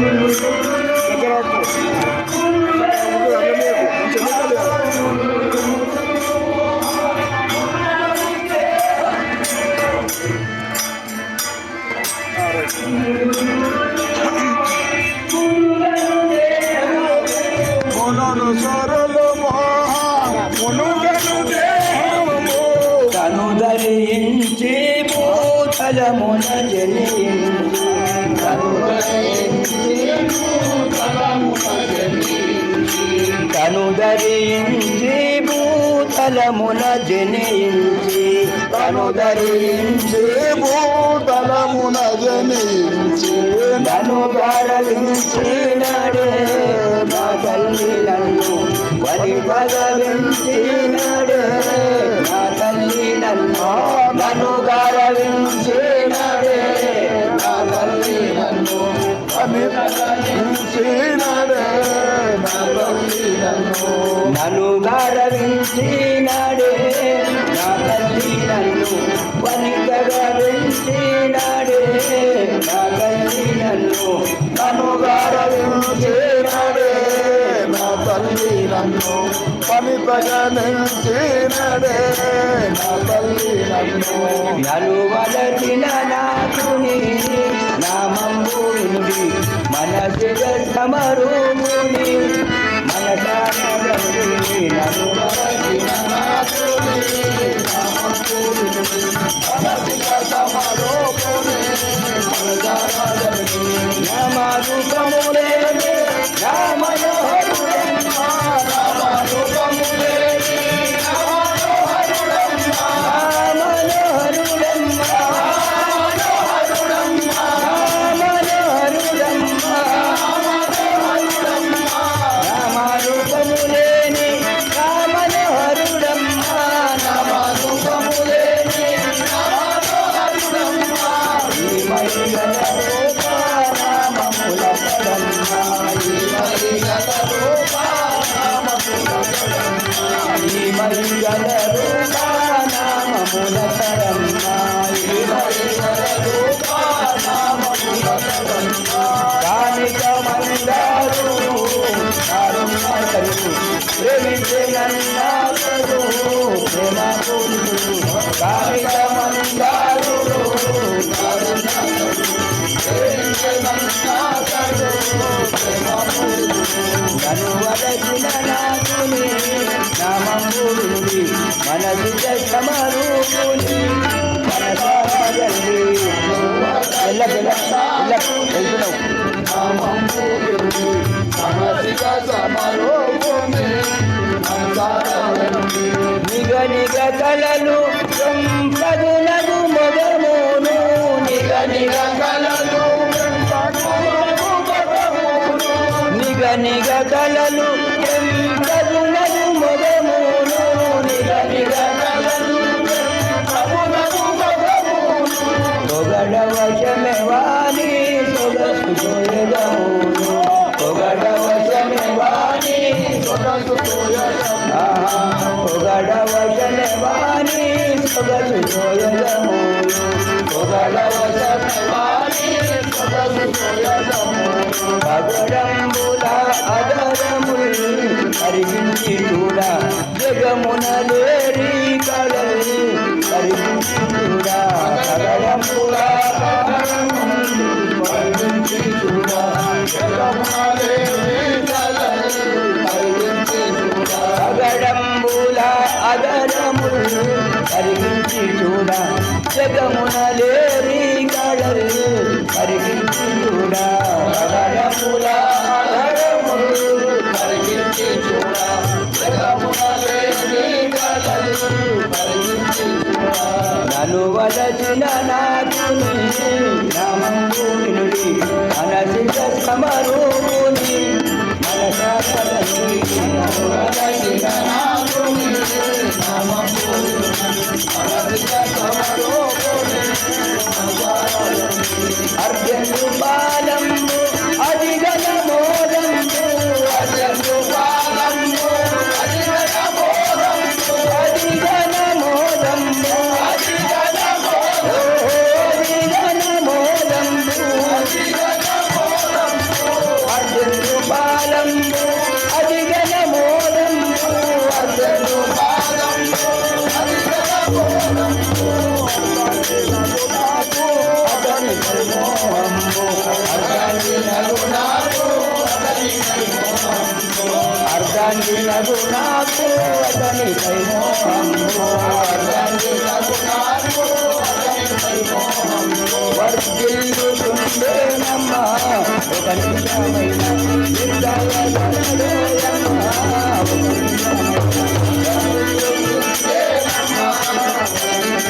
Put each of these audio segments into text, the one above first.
不如说。నన్ను నన్ను గరవించినడే నా తల్లి నన్ను అనిపించినడే నా తల్లి నన్ను నన్ను గరవించినడే నా తల్లి నన్ను వనికగా పెంచినడే నా తల్లి నన్ను నన్ను గరవించినడే. నా తల్లి నన్ను పనితగా నిలిచినడే నా తల్లి నన్ను నలు వలసిన నాకుని నామంబుని మనసిగ సమరూపుని మనసానగరుని నలు వలసిన నామరూపములే నామరూపములేని నన్ను మనసు మన సాగండి ఎల్ల ఎల్ల ఎల్ల వెళ్తున్నావు సమసిక సమరోగుని అందాలని నిగ నిగ కలలు సంపదుల నిగ నిగ కలలు సంపదులకు మొగమును నిగ నిగ కలలు పొగడ వశమే సొగసు సోయగమును పొగడ వశమే సొగసు సోయగమును పొగడ వశమే వాణి పగడంబుల అదరముల్ అరిగించి చూడ జగమున లేరి కళలు అరిగించి చూడ పగడంబుల అరిగించి చూడ పగడంబుల అదరముల్ అరిగించి చూడ జగమున లేరి కళలు అరిగించి చూడ పగడంబుల అదరముల్ అరిగించి చూడ జగమున లేని కళలు పరిగించి చూడ నన్ను వలచిన నాకుని రఘునాథు అతని వర్గిల్లుతుండే నమ్మ ఒక నిమిషమైన ఒక నిమిషమైన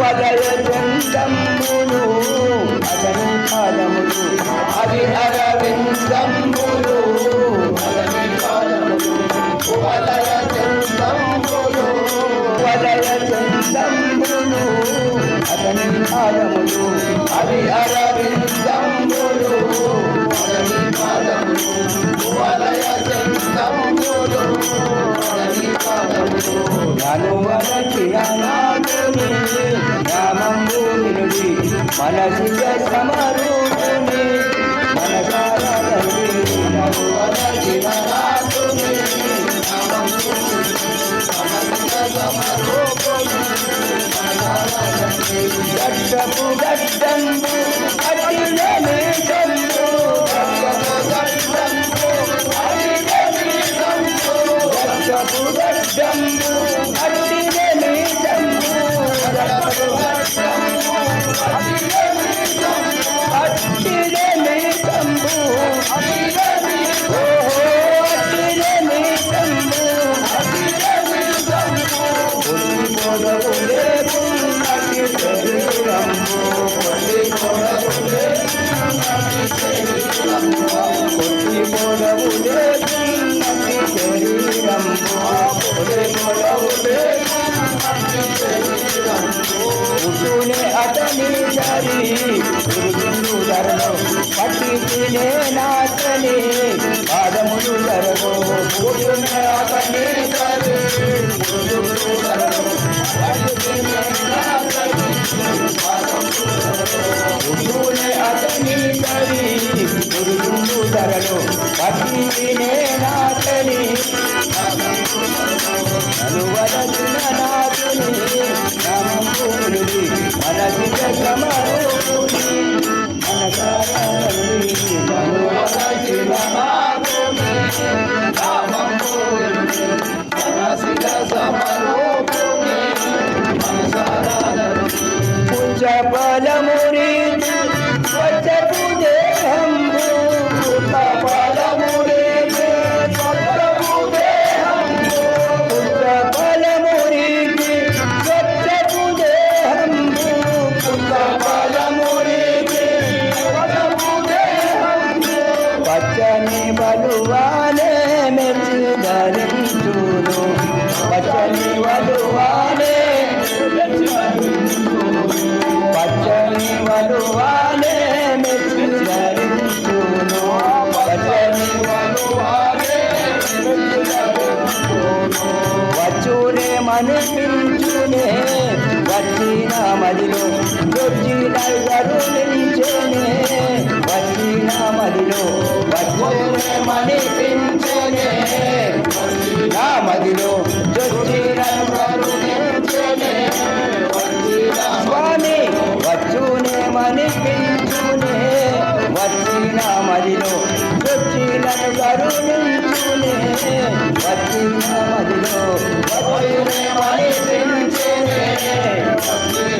వదల జంతములు అతని కాలములు అవి అరవిందములు అతని కాలములు వదల జంతములు వదల జంతములు అతని కాలములు అవి అరవిందములు అతని కాలములు వదల జంతములు మనసిక సమరూపుని మనసార గడ్డపు గడ్డంబు అట్టి dum కదిలే నాచలే పాదములు ధరము అతని తల్లి గురుడు Puja Pala Murid. మదిలో వచ్చిన కరుణించేనే వచ్చిన మదిలో వచ్చిన మనిపించేనే నా మదిలో వచ్చిన కరుణించేనే స్వామి వచ్చునే మనిపించునే వచ్చిన మదిలో వచ్చినను కరుణించునే వచ్చిన మదిలో వచ్చినే మదిలో మదిలో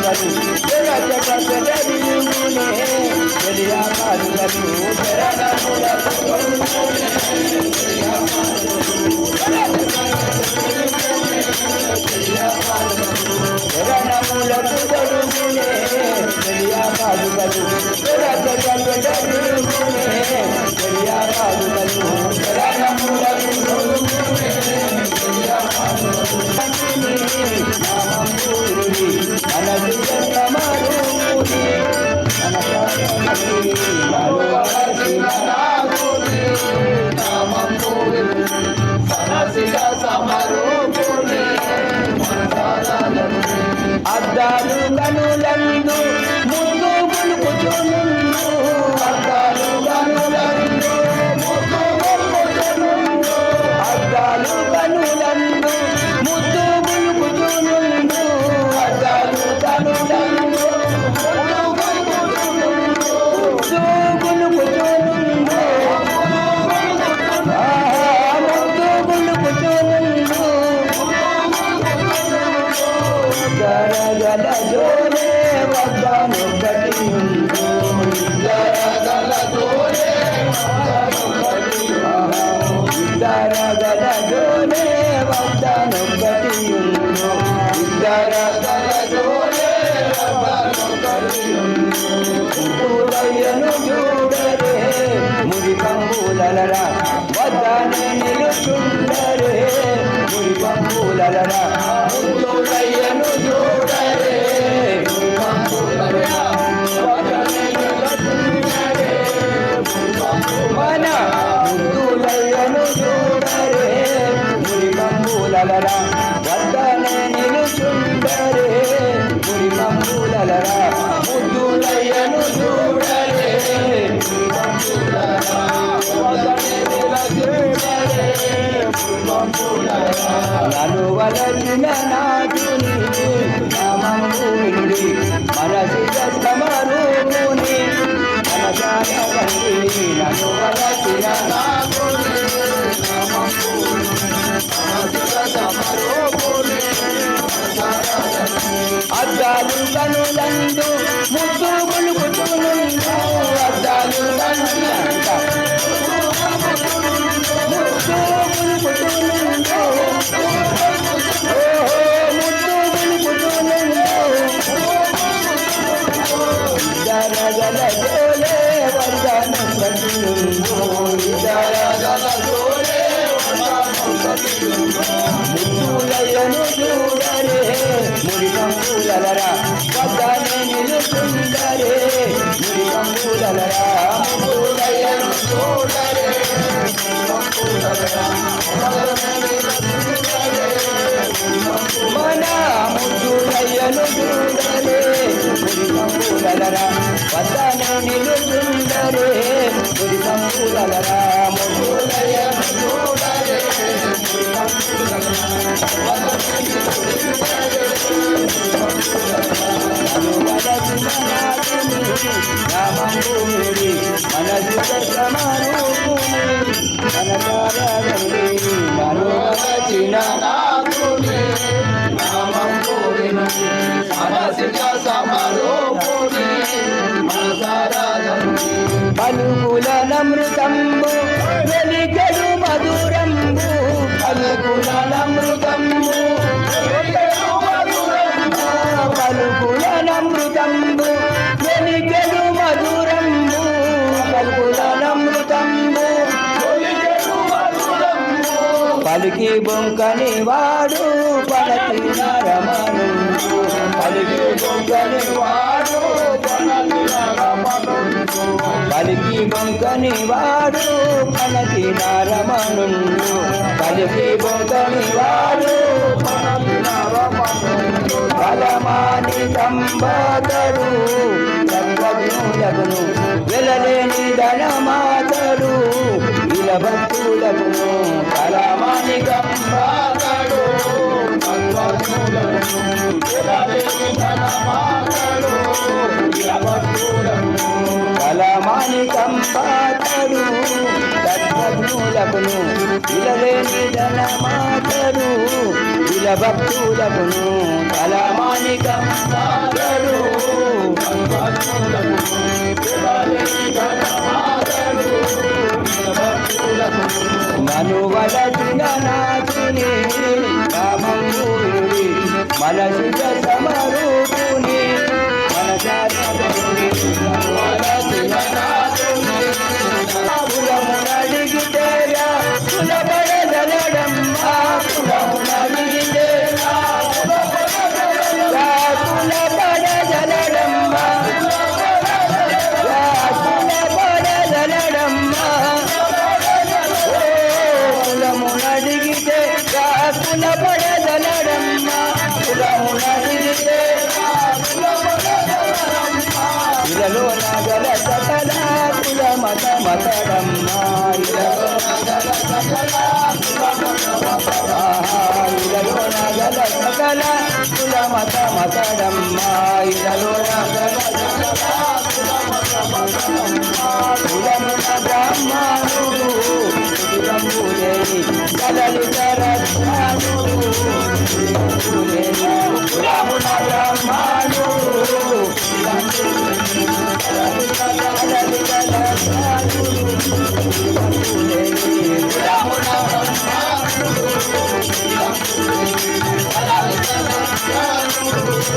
నాథుని జగ జగ జగ కదర్రా శిరమునను మనసిక కంబులరా వద్దనే నిలుచుండరే మురి కంబులరా ముద్దులయ్యను చూడరే. మన ముద్దులయ్యను చూడరే. మురి కంబులరా నన్ను వలసిన నాటుని నామూలుడి మనసి సమరూపుని మనసాయ కండి నన్ను వలసిన అద్దాలు కనులందు మన ముద్దులయను చూడరే మురికంబులరా వద్దనే పలికి బొంకని వాడు పలకి నరమను. పలికి బొంకని వాడు పలికి బొంకని వాడు పలకి నరమను. పలికి బొంకని వాడు బలమాని కంబతడు సర్వజ్ఞులకును వెలలేని ధనమాతడు పాతడు భక్తులకును ఇలలేని ధన మాతడు ఇల భక్తులకును సర్వజ్ఞులకును పాతడు ధనమాతడు ఇలా ధన మాతడు కంబతడు మనువలసిన నాథుని రామూరి మనసిక మత మతడమ్మా ఇలలో నగల కులమున బ్రాహ్మణుడు కులంబులేని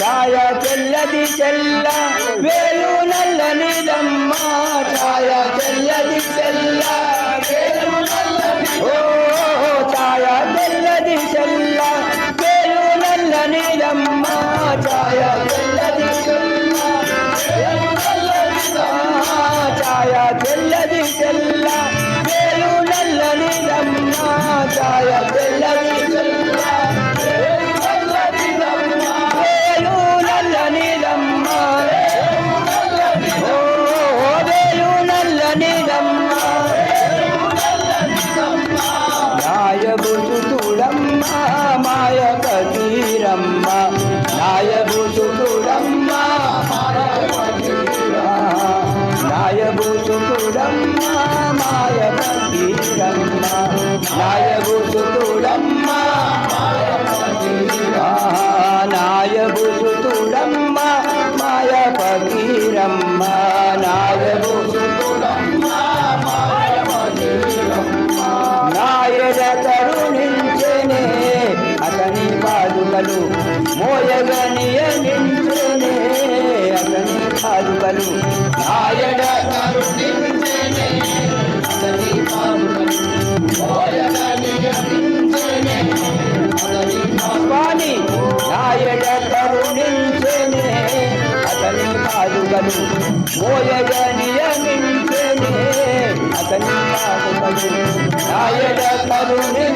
ఛాయ చెల్లది చెల్ల వేలు నల్లనిదమ్మ ఛాయ తెల్లది చెల్ల వేలు నల్లని ఓ ఛాయ చెల్లది చెల్ల వేలు నల్లనిదమ్మ ఛాయ తెల్లది చెల్ల వేలు నల్లనిదమ్మ ఛాయ తెల్లది చెల్ల వేలు నల్లనిదమ్మ ఛాయ తెల్లది చెల్ల. కతీరమ్మ నాయబుతుడమ్మ నాయబుతుడమ్మ మాయ కతీరమ్మ నాయబుతుడమ్మ నాయబుతుడమ్మ మాయ పకీరమ్మ కలు మోయగని నించునే అతని కాలుకలు. అతని నాయడ కరుణించనే అతని కాలుకలు. మోయగని అతని కాలుకలు. నాయడ కరుణి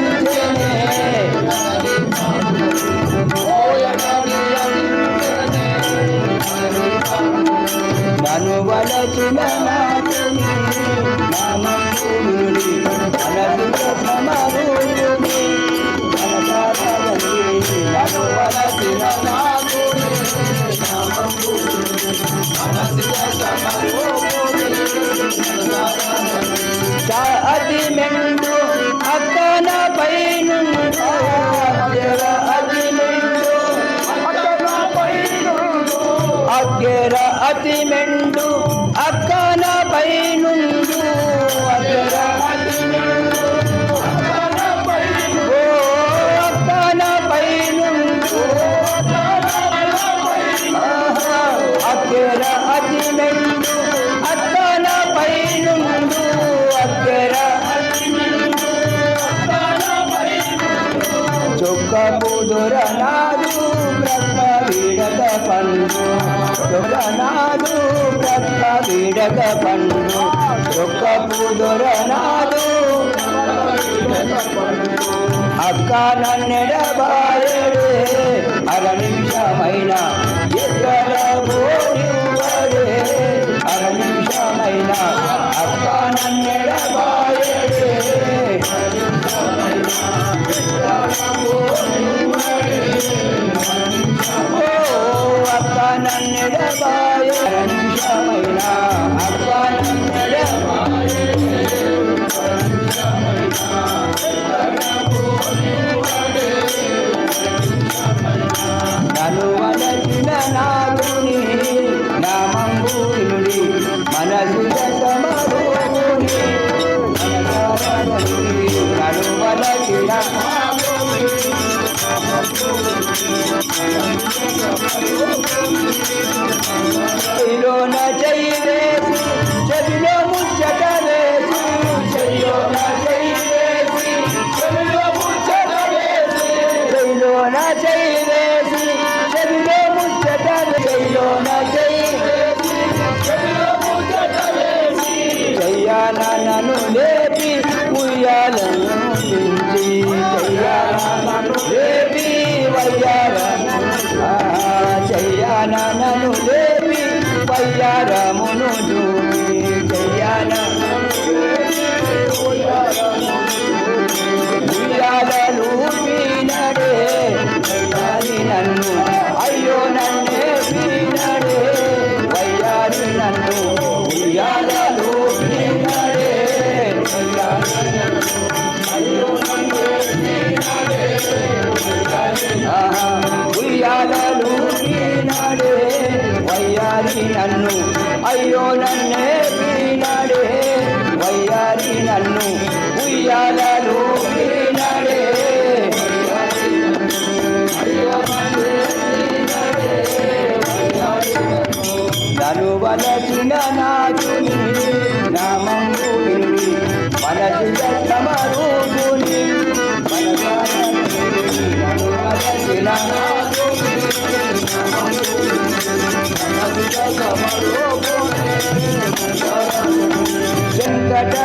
విడక పన్ను చొక్క పుదుర నాదు అక్క నన్నెడబాయడే అర నిమిషమైన ఎక్కడ పోనివ్వడే. అర నిమిషమైన అక్క నన్నెడబాయడే ఓ అక్క నన్నెడబాయ అర నిమిషమైన అక్క నన్నెడబాయ నన్ను వలసిన నాగుని నామంబూనుడి మనసు సమరూపుని నన్ను వలసిన నన్ను లేపి ఉయ్యాలను దించి చెయ్యాల నన్ను లేపి వయ్యాలను చెయ్యాన నన్ను లేపి వయ్యారమును చూపి చెయ్యాన ఉయ్యాలలు నన్ను. అయ్యో నన్నే పీనాడే. వయ్యారి నన్ను. ఉయ్యాలలు పీనాడే. నన్ను వలసిన నాదుని నామంబు విని మనసు వలసిన వెంకట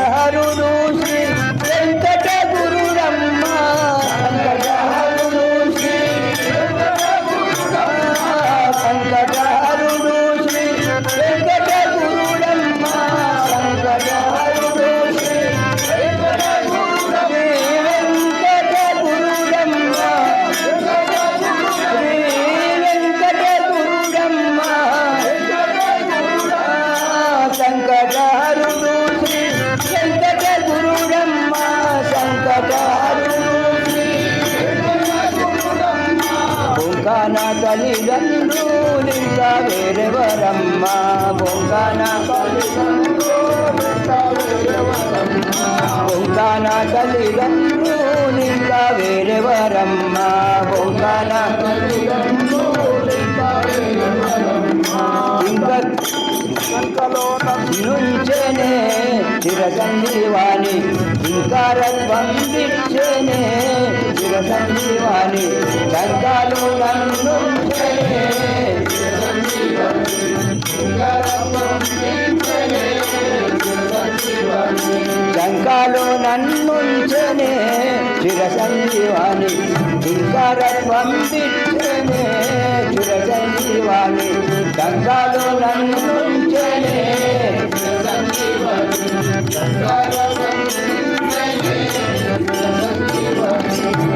తల్లిదండ్రులు ఇంకా వేరెవరమ్మ బొంకాన ఇంకా నుంచేనే చిరసంజీవాణి ఇంకా రత్వందించేనే చిరసంజీవాణి గంగాలు నన్ను శంకాలు నన్నుంచనే చిర సంజీవాణి కింకరత్వం పిచ్చనే చిర సంజీవాణి శంకాలు నన్నుంచనే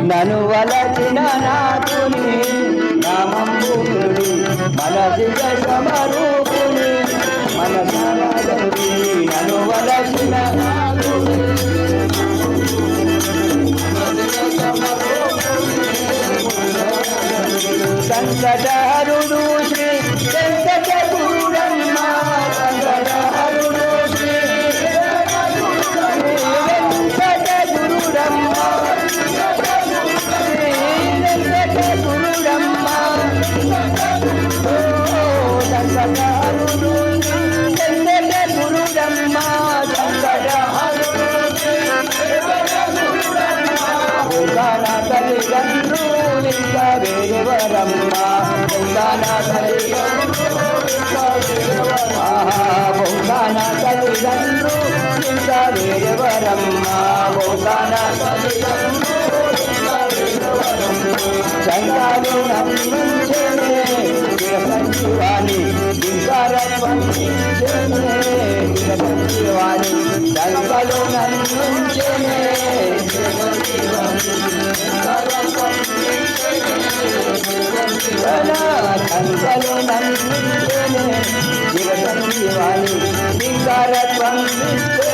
నను వలచిన నాకుని నామంబుడి మనసి సమరూ మనసరాజుని వేరెవరమ్మ బొంగాన తల్లిదండ్రు బొంగాన తల్లిదండ్రు ఇంకా వేరెవరమ్మ బొంగాన చందాలు నమ్మించనే సంజీవాని ఇంకా రత్వంచనే సంజీవాని సంగలు నమ్మించనే సంగలు నమ్మించనే